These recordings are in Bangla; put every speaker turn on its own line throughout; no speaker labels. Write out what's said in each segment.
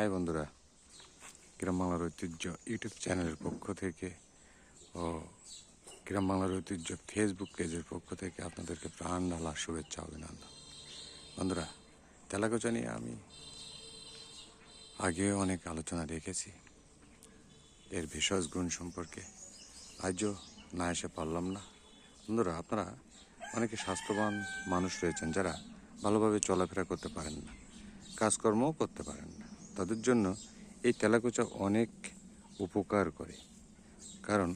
হাই বন্ধুরা, গ্রাম বাংলার ঐতিহ্য ইউটিউব চ্যানেলের পক্ষ থেকে ও গ্রাম বাংলার ঐতিহ্য ফেসবুক পেজের পক্ষ থেকে আপনাদেরকে প্রাণ ঢালা শুভেচ্ছা, অভিনন্দন। বন্ধুরা, তেলাগোচা নিয়ে আমি আগেও অনেক আলোচনা রেখেছি এর ভেষজ গুণ সম্পর্কে আজও না এসে পারলাম না। বন্ধুরা, আপনারা অনেকে স্বাস্থ্যবান মানুষ রয়েছেন যারা ভালোভাবে চলাফেরা করতে পারেন না, কাজকর্মও করতে পারেন না। তাদের জন্য এই তেলাকুচা অনেক উপকার করে। কারণ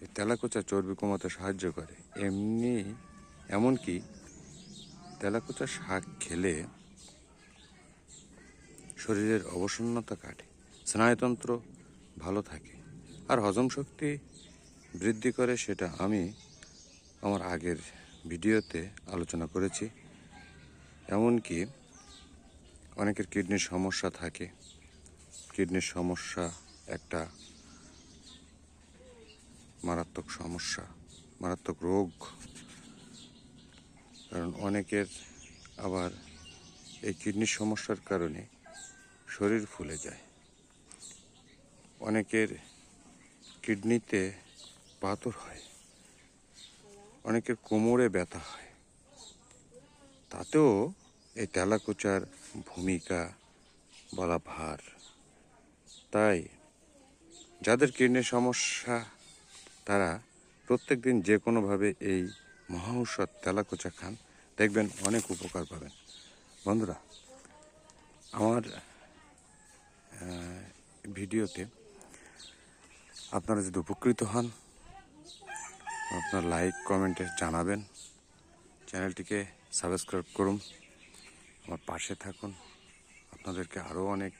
এই তেলাকুচা চর্বি কমাতে সাহায্য করে। এমনি, এমনকি তেলাকুচা শাক খেলে শরীরের অবসন্নতা কাটে, স্নায়ুতন্ত্র ভালো থাকে, আর হজম শক্তি বৃদ্ধি করে সেটা আমি আমার আগের ভিডিওতে আলোচনা করেছি। এমনকি অনেকের কিডনির সমস্যা থাকে। কিডনির সমস্যা একটা মারাত্মক সমস্যা, মারাত্মক রোগ। কারণ অনেকের আবার এই কিডনির সমস্যার কারণে শরীর ফুলে যায়। অনেকের কিডনিতে পাথর হয়, অনেকের কোমরে ব্যথা হয়। তাতেও এই তেলাকুচার ভূমিকা বলা ভার তাই যাদের কিডনির সমস্যা, তারা প্রত্যেক দিন যে কোনোভাবে এই মহাঔষধ তেলাকুচা খান, দেখবেন অনেক উপকার পাবেন। বন্ধুরা, আমার ভিডিওতে আপনারা যদি উপকৃত হন, আপনার লাইক, কমেন্টে জানাবেন। চ্যানেলটিকে সাবস্ক্রাইব করুন। আমার পাশে থাকুন। আপনাদেরকে আরও অনেক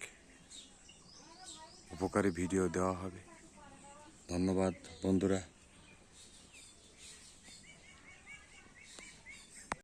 উপকারী ভিডিও দেওয়া হবে। ধন্যবাদ বন্ধুরা।